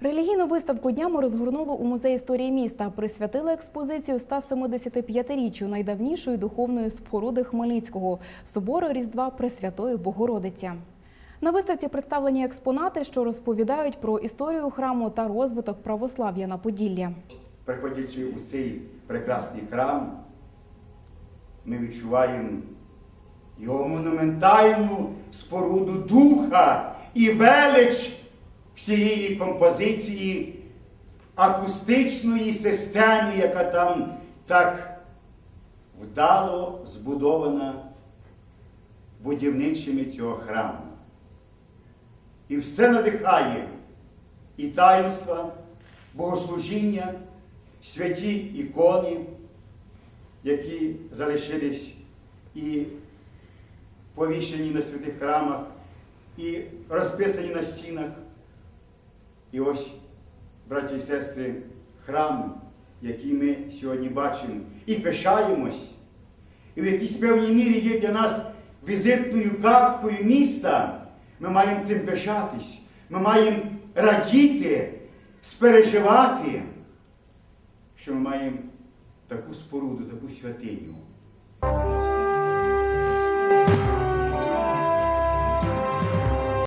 виставку днями розгорнули у музеї історії міста. Присвятили експозицію 175-річчю найдавнішої духовної споруди Хмельницького собору Різдва Пресвятої Богородиці. На виставці представлені експонати, що розповідають про історію храму та розвиток православ'я на Поділлі. приходячи у цей прекрасний храм, ми відчуваємо його монументальну споруду духа і велич всієї композиції акустичної системи, яка там так вдало збудована будівничими цього храму. І все надихає і таїнства, богослужіння, святі ікони, які залишились і повішені на святих храмах, і розписані на стінах. І ось, браті і сестри, храм, який ми сьогодні бачимо і пишаємось, і в якійсь певній мірі є для нас візитною карткою міста. Ми маємо цим пишатись, ми маємо радіти, спереживати, що ми маємо таку споруду, таку святиню.